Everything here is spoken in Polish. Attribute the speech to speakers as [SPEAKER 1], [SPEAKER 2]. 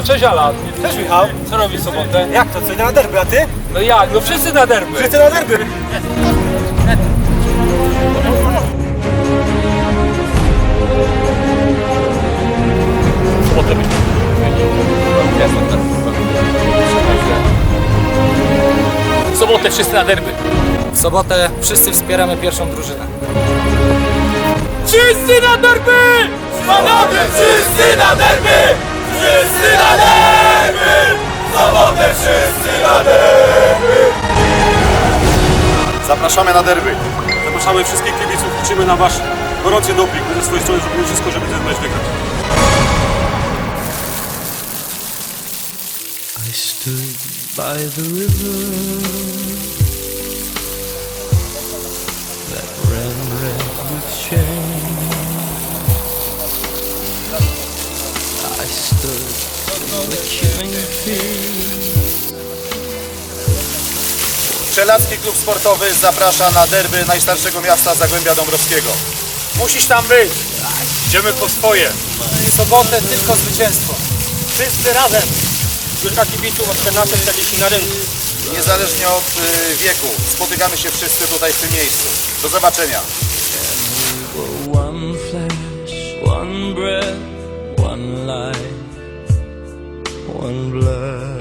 [SPEAKER 1] No cześć Alan.
[SPEAKER 2] Cześć Michał.
[SPEAKER 1] Co robisz w sobotę?
[SPEAKER 2] Jak to, co, na derby, a ty?
[SPEAKER 1] No jak? No wszyscy na derby.
[SPEAKER 2] Wszyscy na derby.
[SPEAKER 3] W sobotę wszyscy na derby. W sobotę wszyscy wspieramy pierwszą drużynę.
[SPEAKER 1] Wszyscy na derby! Panowie, wszyscy na derby! Na derby!
[SPEAKER 4] Zapraszamy na derby.
[SPEAKER 5] Zapraszamy wszystkich kibiców, liczymy na Wasz gorący doping. My ze swojej strony zrobimy wszystko, żeby ten mecz wygrać.
[SPEAKER 6] I stood by the river that ran red with shame. I stood in the killing field.
[SPEAKER 4] Strzelacki Klub Sportowy zaprasza na derby najstarszego miasta Zagłębia Dąbrowskiego. Musisz tam być! Idziemy po swoje.
[SPEAKER 3] W sobotę tylko zwycięstwo.
[SPEAKER 2] Wszyscy razem. Kilka kibiców od 14 40 na rynku.
[SPEAKER 4] Niezależnie od y, wieku, spotykamy się wszyscy tutaj w tym miejscu. Do zobaczenia.
[SPEAKER 6] one flesh, one breath, one life, one blood.